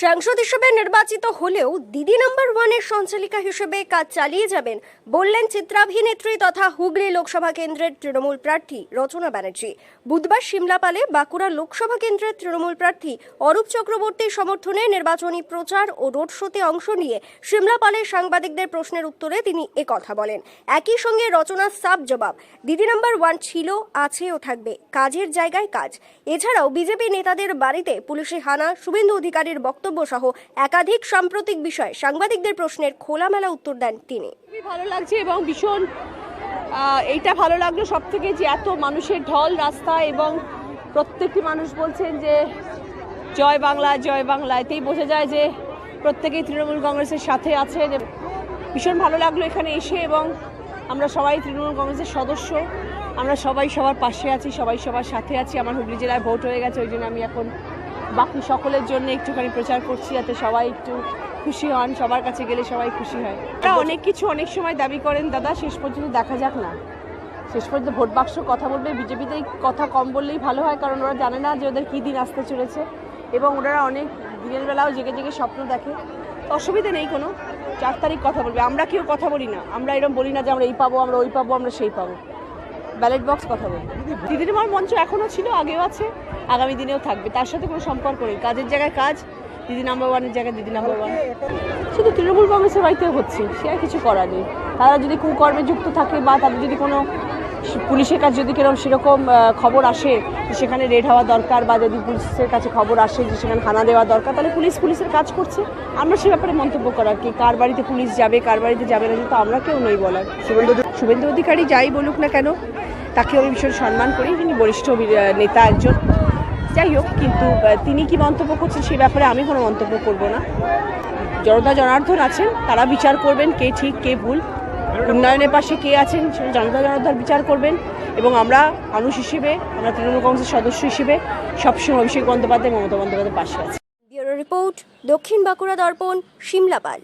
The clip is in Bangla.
সাংসদ হিসেবে নির্বাচিত হলেও দিদি নাম্বার ওয়ানের সঞ্চালিকা হিসেবে কাজ চালিয়ে যাবেন বললেন চিত্রাভিনেত্রী তথা হুগলি লোকসভা কেন্দ্রের তৃণমূল প্রার্থী রচনা ব্যানার্জি। বুধবার সিমলাপালে বাঁকুড়া লোকসভা কেন্দ্রের তৃণমূল প্রার্থী অরূপ চক্রবর্তীর সমর্থনে নির্বাচনী প্রচার ও রোড শোতে অংশ নিয়ে সিমলাপালে সাংবাদিকদের প্রশ্নের উত্তরে তিনি একথা বলেন। একই সঙ্গে রচনার সাব জবাব, দিদি নাম্বার ওয়ান ছিল, আছে ও থাকবে, কাজের জায়গায় কাজ। এছাড়াও বিজেপি নেতাদের বাড়িতে পুলিশি হানা, শুভেন্দু অধিকারীর বক্তব্য সহ একাধিক সাম্প্রতিক বিষয়ে সাংবাদিকদের প্রশ্নের খোলামেলা উত্তর দেন তিনি। খুবই ভালো লাগছে এবং ভীষণ এইটা ভালো লাগল সব থেকে যে এত মানুষের ঢল রাস্তা এবং প্রত্যেকটি মানুষ বলছেন যে, জয় বাংলা জয় বাংলা। এতেই বোঝা যায় যে প্রত্যেকেই তৃণমূল কংগ্রেসের সাথে এবং ভীষণ ভালো লাগল এখানে এসে এবং আমরা সবাই তৃণমূল কংগ্রেসের সদস্য। আমরা সবাই সবার পাশে আছি, সবাই সবার সাথে আছি। আমার হুগলি জেলায় ভোট হয়ে গেছে, ওই জন্য আমি এখন বাকি সকলের জন্য একটুখানি প্রচার করছি যাতে সবাই একটু খুশি হন সবার কাছে গেলে সবাই খুশি হয়। তারা অনেক কিছু অনেক সময় দাবি করেন দাদা শেষ পর্যন্ত দেখা যাক না। শেষ পর্যন্ত ভোট বাক্স কথা বলবে বিজেপিতে কথা কম বললেই ভালো হয় কারণ ওরা জানে না যে ওদের কী দিন আসতে চলেছে। এবং ওনারা অনেক দিনের বেলাও জেগে জেগে স্বপ্ন দেখে। অসুবিধা নেই কোনো চার তারিখ কথা বলবে। আমরা কেউ কথা বলি না। আমরা এরকম বলি না যে আমরা এই পাবো আমরা ওই পাবো আমরা সেই পাবো। ব্যালট বক্স কথা বলবে। দিদির আমার মঞ্চ এখনও ছিল, আগেও আছে, আগামী দিনেও থাকবে। তার সাথে কোনো সম্পর্ক নেই। কাজের জায়গায় কাজ, দিদি নাম্বার ওয়ানের জায়গায় দিদি নাম্বার ওয়ান শুধু তৃণমূল কংগ্রেসের বাড়িতে হচ্ছে, সে আর কিছু করার নেই। তারা যদি কুকর্মে যুক্ত থাকে বা তাদের যদি কোনো পুলিশের কাছে যদি কীরকম সেরকম খবর আসে যে সেখানে রেড হওয়া দরকার বা যদি পুলিশের কাছে খবর আসে যে সেখানে হানা দেওয়া দরকার, তাহলে পুলিশ পুলিশের কাজ করছে। আমরা সে ব্যাপারে মন্তব্য করার কি? কার বাড়িতে পুলিশ যাবে, কার বাড়িতে যাবে না তো আমরা কেউ নই বলার। শুভেন্দু অধিকারী যাই বলুক না কেন তাকে আমি ভীষণ সম্মান করি। তিনি বরিষ্ঠ নেতা একজন। যাই হোক, কিন্তু তিনি কি মন্তব্য করছেন সে ব্যাপারে আমি কোনো মন্তব্য করব না। জনতা জনার্দন আছেন, তারা বিচার করবেন কে ঠিক, কে ভুল। উন্নয়নের পাশে কে আছেন, সেটা জনতা জনার্দন বিচার করবেন। এবং আমরা মানুষ হিসেবে, আমরা তৃণমূল কংগ্রেসের সদস্য হিসেবে সবসময় অভিষেক বন্দ্যোপাধ্যায়, মমতা বন্দ্যোপাধ্যায়ের পাশে আছি। রিপোর্ট, দক্ষিণ বাঁকুড়া দর্পণ সিমলাপাল